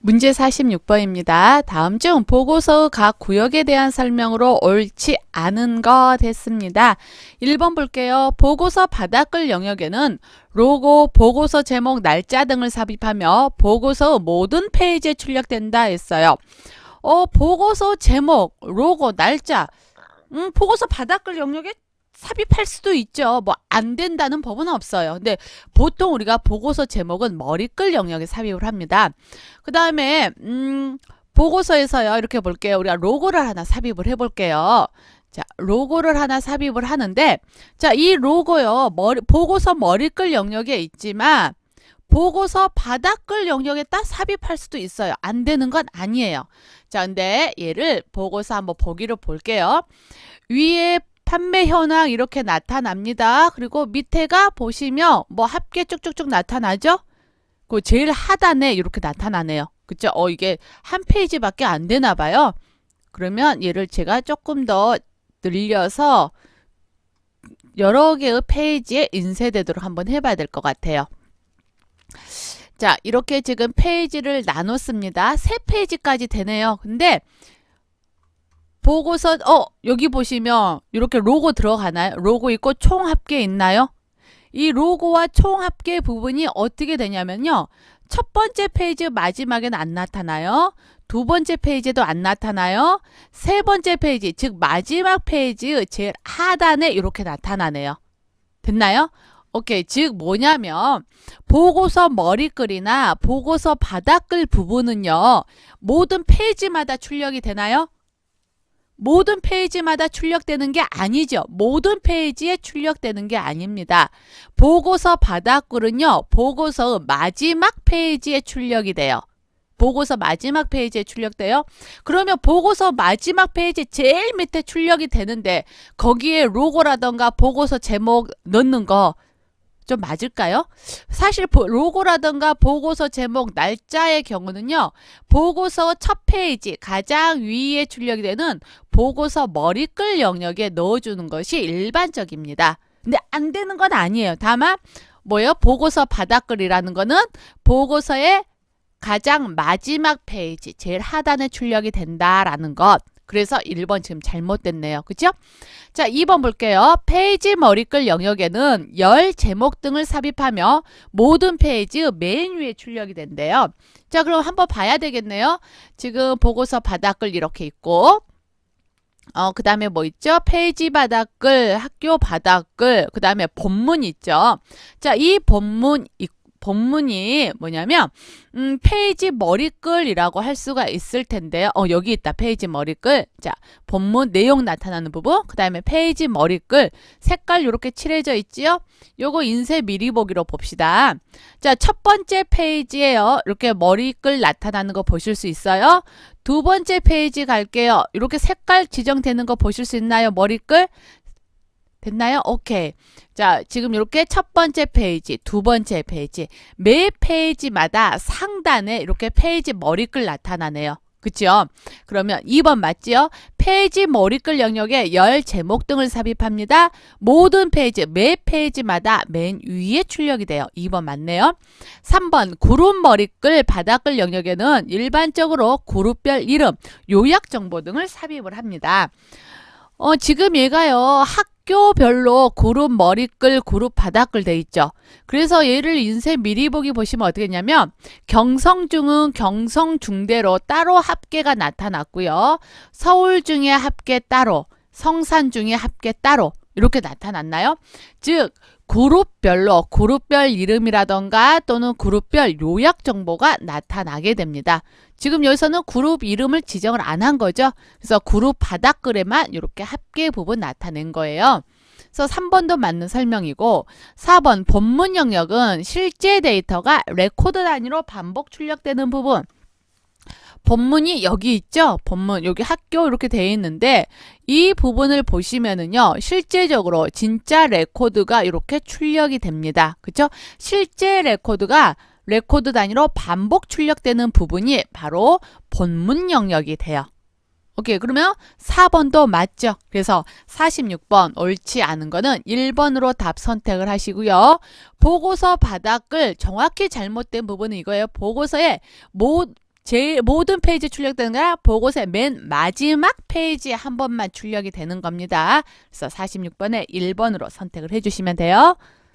문제 46번입니다. 다음 중 보고서 각 구역에 대한 설명으로 옳지 않은 거 됐습니다. 1번 볼게요. 보고서 바닥글 영역에는 로고, 보고서 제목, 날짜 등을 삽입하며 보고서 모든 페이지에 출력된다 했어요. 어, 보고서 제목, 로고, 날짜. 음, 보고서 바닥글 영역에 삽입할 수도 있죠. 뭐 안 된다는 법은 없어요. 근데 보통 우리가 보고서 제목은 머리글 영역에 삽입을 합니다. 그 다음에 음, 보고서에서요. 이렇게 볼게요. 우리가 로고를 하나 삽입을 해볼게요. 자, 로고를 하나 삽입을 하는데 자, 이 로고요. 머리, 보고서 머리글 영역에 있지만 보고서 바닥글 영역에 딱 삽입할 수도 있어요. 안 되는 건 아니에요. 자, 근데 얘를 보고서 한번 보기로 볼게요. 위에 판매 현황 이렇게 나타납니다. 그리고 밑에가 보시면 뭐 합계 쭉쭉쭉 나타나죠? 그 제일 하단에 이렇게 나타나네요. 그쵸? 어, 이게 한 페이지밖에 안 되나 봐요. 그러면 얘를 제가 조금 더 늘려서 여러 개의 페이지에 인쇄되도록 한번 해봐야 될 것 같아요. 자, 이렇게 지금 페이지를 나눴습니다. 세 페이지까지 되네요. 근데 보고서 어 여기 보시면 이렇게 로고 들어가나요? 로고 있고 총 합계 있나요? 이 로고와 총 합계 부분이 어떻게 되냐면요. 첫 번째 페이지 마지막에는 안 나타나요. 두 번째 페이지도 안 나타나요. 세 번째 페이지, 즉 마지막 페이지 제일 하단에 이렇게 나타나네요. 됐나요? 오케이. 즉 뭐냐면 보고서 머리글이나 보고서 바닥글 부분은요. 모든 페이지마다 출력이 되나요? 모든 페이지마다 출력되는 게 아니죠. 모든 페이지에 출력되는 게 아닙니다. 보고서 바닥글은요. 보고서 마지막 페이지에 출력이 돼요. 보고서 마지막 페이지에 출력돼요. 그러면 보고서 마지막 페이지 제일 밑에 출력이 되는데 거기에 로고라던가 보고서 제목 넣는 거 좀 맞을까요? 사실 보- 로고라든가 보고서 제목 날짜의 경우는요. 보고서 첫 페이지 가장 위에 출력이 되는 보고서 머리글 영역에 넣어주는 것이 일반적입니다. 근데 안 되는 건 아니에요. 다만 뭐요? 보고서 바닥글이라는 거는 보고서의 가장 마지막 페이지 제일 하단에 출력이 된다라는 것. 그래서 1번 지금 잘못됐네요. 그죠? 자, 2번 볼게요. 페이지 머리글 영역에는 열 제목 등을 삽입하며 모든 페이지 맨 위에 출력이 된대요. 자, 그럼 한번 봐야 되겠네요. 지금 보고서 바닥글 이렇게 있고 어, 그 다음에 뭐 있죠? 페이지 바닥글, 학교 바닥글, 그 다음에 본문 있죠? 자, 이 본문, 이 본문이 뭐냐면, 음, 페이지 머리글이라고 할 수가 있을 텐데요. 어, 여기 있다. 페이지 머리글. 자, 본문 내용 나타나는 부분. 그 다음에 페이지 머리글. 색깔 이렇게 칠해져 있지요? 요거 인쇄 미리 보기로 봅시다. 자, 첫 번째 페이지에요. 이렇게 머리글 나타나는 거 보실 수 있어요? 두 번째 페이지 갈게요. 이렇게 색깔 지정되는 거 보실 수 있나요? 머리글? 됐나요? 오케이. 자, 지금 이렇게 첫 번째 페이지, 두 번째 페이지, 매 페이지마다 상단에 이렇게 페이지 머리글 나타나네요. 그쵸? 그러면 2번 맞지요? 페이지 머리글 영역에 열 제목 등을 삽입합니다. 모든 페이지, 매 페이지마다 맨 위에 출력이 돼요. 2번 맞네요. 3번 그룹 머리글 바닥글 영역에는 일반적으로 그룹별 이름, 요약 정보 등을 삽입을 합니다. 어, 지금 얘가요, 학교별로 그룹 머리글, 그룹 바닥글 돼 있죠. 그래서 얘를 인쇄 미리 보기 보시면 어떻게 했냐면, 경성중은 경성중대로 따로 합계가 나타났고요. 서울중의 합계 따로, 성산중의 합계 따로, 이렇게 나타났나요? 즉, 그룹별로 그룹별 이름이라던가 또는 그룹별 요약 정보가 나타나게 됩니다. 지금 여기서는 그룹 이름을 지정을 안 한 거죠. 그래서 그룹 바닥글에만 이렇게 합계 부분 나타낸 거예요. 그래서 3번도 맞는 설명이고 4번 본문 영역은 실제 데이터가 레코드 단위로 반복 출력되는 부분. 본문이 여기 있죠? 본문 여기 학교 이렇게 되어 있는데 이 부분을 보시면은요. 실제적으로 진짜 레코드가 이렇게 출력이 됩니다. 그쵸? 실제 레코드가 레코드 단위로 반복 출력되는 부분이 바로 본문 영역이 돼요. 오케이. 그러면 4번도 맞죠? 그래서 46번 옳지 않은 거는 1번으로 답 선택을 하시고요. 보고서 바닥을 정확히 잘못된 부분은 이거예요. 보고서에 모 제 모든 페이지 출력되는 게 보고서의 맨 마지막 페이지에 한 번만 출력이 되는 겁니다. 그래서 46번에 1번으로 선택을 해주시면 돼요.